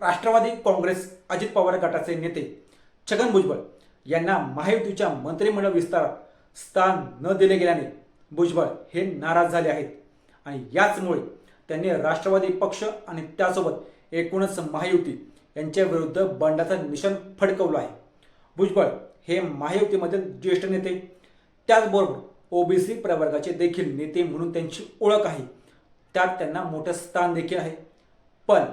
राष्ट्रवादी काँग्रेस अजित पवार गटाचे नेते छगन भुजबळ यांना महायुतीच्या मंत्रिमंडळ विस्तारात स्थान न दिले गेल्याने भुजबळ हे नाराज झाले आहेत. आणि याचमुळे त्यांनी राष्ट्रवादी पक्ष आणि त्यासोबत एकूणच महायुती यांच्या विरुद्ध बंडाचं निशाण फडकवलं आहे. भुजबळ हे महायुतीमधील ज्येष्ठ नेते त्याचबरोबर ओबीसी प्रवर्गाचे देखील नेते म्हणून त्यांची ओळख आहे. त्यात त्यांना मोठं स्थान देखील आहे. पण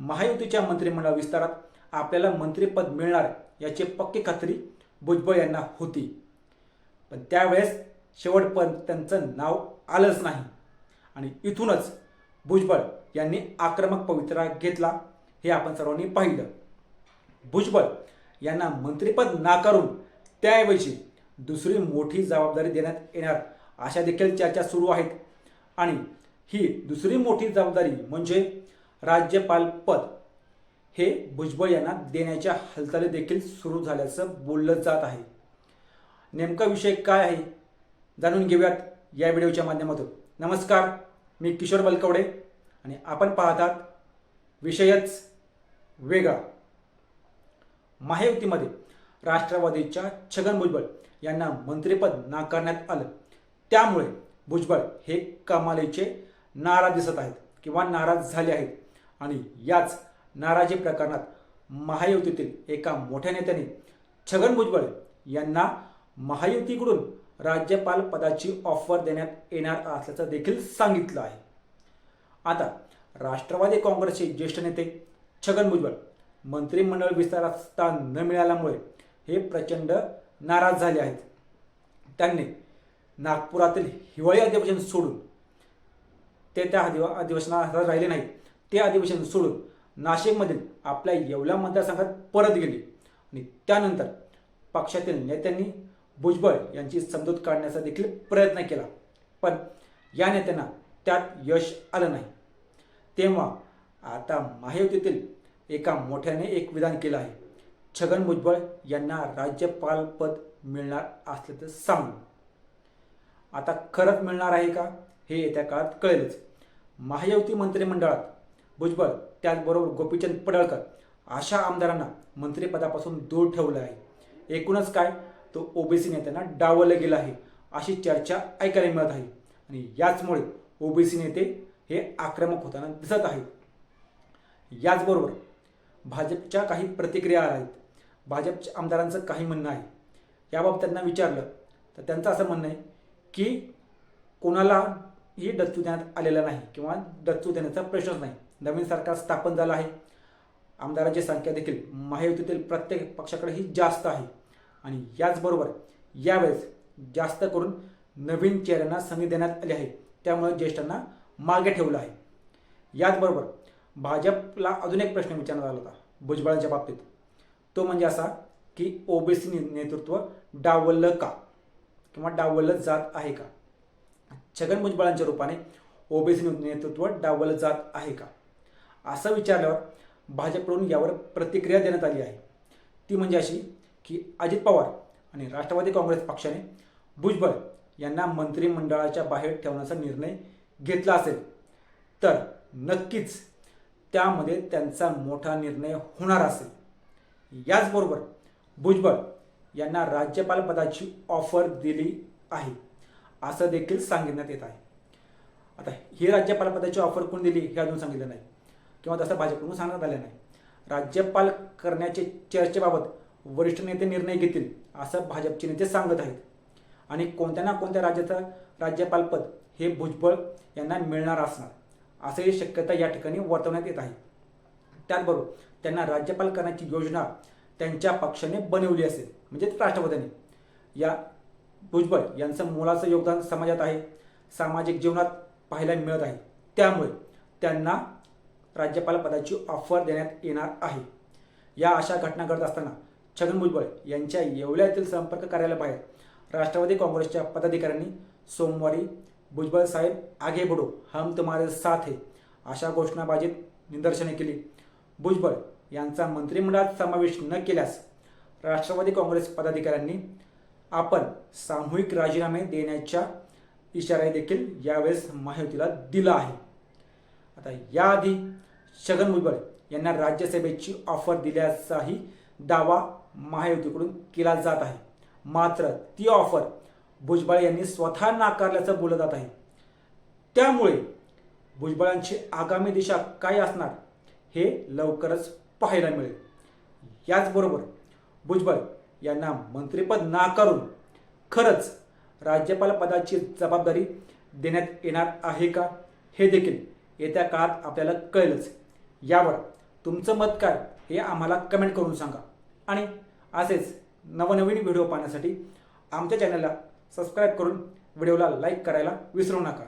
महायुतीच्या मंत्रिमंडळ विस्तारात आपल्याला मंत्रिपद मिळणार याची पक्की खात्री भुजबळ यांना होती. पण त्यावेळेस शेवटपर्यंत त्यांचं नाव आलंच नाही. आणि इथूनच भुजबळ यांनी आक्रमक पवित्रा घेतला हे आपण सर्वांनी पाहिलं. भुजबळ यांना मंत्रिपद नाकारून त्याऐवजी दुसरी मोठी जबाबदारी देण्यात येणार अशा देखील चर्चा सुरू आहेत. आणि ही दुसरी मोठी जबाबदारी म्हणजे राज्यपालपद हे भुजबळ यांना देण्याच्या हालचाली देखील सुरू झाल्याचं बोललं जात आहे. नेमका विषय काय आहे? जाणून घेऊयात या व्हिडिओच्या माध्यमातून. नमस्कार मी किशोर बलकवडे आणि आपण पाहतात विषयच वेगळा. महायुतीमध्ये राष्ट्रवादीच्या छगन भुजबळ यांना मंत्रिपद नाकारण्यात आलं. त्यामुळे भुजबळ हे कमालीचे नाराज दिसत आहेत किंवा नाराज झाले आहेत. आणि याच नाराजी प्रकरणात महायुतीतील एका मोठ्या नेत्याने छगन भुजबळ यांना महायुतीकडून राज्यपाल पदाची ऑफर देण्यात येणार असल्याचं देखील सांगितलं आहे. आता राष्ट्रवादी काँग्रेसचे ज्येष्ठ नेते छगन भुजबळ मंत्रिमंडळ विस्तारात स्थान न मिळाल्यामुळे हे प्रचंड नाराज झाले आहेत. त्यांनी नागपुरातील हिवाळी अधिवेशन सोडून ते त्या अधिवा अधिवेशनात राहिले नाहीत. ते अधिवेशन सोडून नाशिकमधील आपल्या येवला मतदारसंघात परत गेले. आणि त्यानंतर पक्षातील नेत्यांनी भुजबळ यांची समजूत काढण्याचा देखील प्रयत्न केला. पण या नेत्यांना त्यात यश आलं नाही. तेव्हा आता महायुतीतील एका मोठ्याने एक विधान केलं आहे. छगन भुजबळ यांना राज्यपाल पद मिळणार असल्याचं सांगू. आता खरंच मिळणार आहे का हे येत्या काळात कळेलच. महायुती मंत्रिमंडळात भुजबळ त्याचबरोबर गोपीचंद पडळकर अशा आमदारांना मंत्रिपदापासून दूर ठेवलं आहे. एकूणच काय? तो ओबीसी नेत्यांना डावलं गेलं आहे अशी चर्चा ऐकायला मिळत आहे. आणि याचमुळे ओबीसी नेते हे आक्रमक होताना दिसत आहेत. याचबरोबर भाजपच्या काही प्रतिक्रिया आहेत. भाजपच्या आमदारांचं काही म्हणणं आहे. याबाबत त्यांना विचारलं तर त्यांचं असं म्हणणं आहे की कोणालाही डच्चू देण्यात आलेला नाही किंवा डच्चू देण्याचा प्रश्नच नाही. नवीन सरकार स्थापन झालं आहे. आमदारांची संख्या देखील महायुतीतील प्रत्येक पक्षाकडेही जास्त आहे. आणि याचबरोबर यावेळेस जास्त करून नवीन चेहऱ्यांना संधी देण्यात आली आहे. त्यामुळे ज्येष्ठांना मागे ठेवलं आहे. याचबरोबर भाजपला अजून एक प्रश्न विचारण्यात आला होता भुजबळांच्या बाबतीत. तो म्हणजे असा की ओबीसी नेतृत्व डावललं का? किंवा डावललं जात आहे का? छगन भुजबळांच्या रूपाने ओबीसी नेतृत्व डावललं जात आहे का? असं विचारल्यावर भाजपकडून यावर प्रतिक्रिया देण्यात आली आहे. ती म्हणजे अशी की अजित पवार आणि राष्ट्रवादी काँग्रेस पक्षाने भुजबळ यांना मंत्रिमंडळाच्या बाहेर ठेवण्याचा निर्णय घेतला असेल. तर नक्कीच त्यामध्ये त्यांचा मोठा निर्णय होणार असेल. याचबरोबर भुजबळ यांना राज्यपाल पदाची ऑफर दिली आहे असं देखील सांगण्यात येत आहे. आता ही राज्यपाल पदाची ऑफर कोण दिली हे अजून सांगितलं नाही. किंवा तसं भाजपकडून सांगण्यात आलं नाही. राज्यपाल करण्याचे चर्चेबाबत वरिष्ठ नेते निर्णय घेतील असं भाजपचे नेते सांगत आहेत. आणि कोणत्या ना कोणत्या राज्याचं राज्यपालपद हे भुजबळ यांना मिळणार असणार असंही शक्यता या ठिकाणी वर्तवण्यात येत आहे. त्याचबरोबर त्यांना राज्यपाल करण्याची योजना त्यांच्या पक्षाने बनवली असेल म्हणजे राष्ट्रवादीने या भुजबळ यांचं मोलाचं योगदान समाजात आहे सामाजिक जीवनात पाहायला मिळत आहे. त्यामुळे त्यांना राज्यपाल पदाची ऑफर देण्यात येणार आहे. या अशा घटना घडत असताना छगन भुजबळ यांच्या येवल्या येथील संपर्क कार्यालयाबाहेर राष्ट्रवादी काँग्रेसच्या पदाधिकाऱ्यांनी सोमवारी भुजबळ साहेब आगे बुडो हम तुम्हारे साथ हे अशा घोषणाबाजीत निदर्शने केली. भुजबळ यांचा मंत्रिमंडळात समावेश न केल्यास राष्ट्रवादी काँग्रेस पदाधिकाऱ्यांनी आपण सामूहिक राजीनामे देण्याच्या इशारा देखील यावेळेस महायुतीला दिला आहे. आता याआधी छगन भुजबळ यांना राज्यसभेची ऑफर दिल्याचाही दावा महायुतीकडून केला जात आहे. मात्र ती ऑफर भुजबळ यांनी स्वतः नाकारल्याचं बोललं जात आहे. त्यामुळे भुजबळांची आगामी दिशा काय असणार हे लवकरच पाहायला मिळेल. याचबरोबर भुजबळ यांना मंत्रिपद नाकारून खरंच राज्यपाल पदाची जबाबदारी देण्यात येणार आहे का हे देखील येत्या काळात आपल्याला कळेलच. यावर तुमचं मत काय हे आम्हाला कमेंट करून सांगा. आणि असेच नवनवीन व्हिडिओ पाहण्यासाठी आमच्या चॅनलला सबस्क्राईब करून व्हिडिओला लाईक करायला विसरू नका.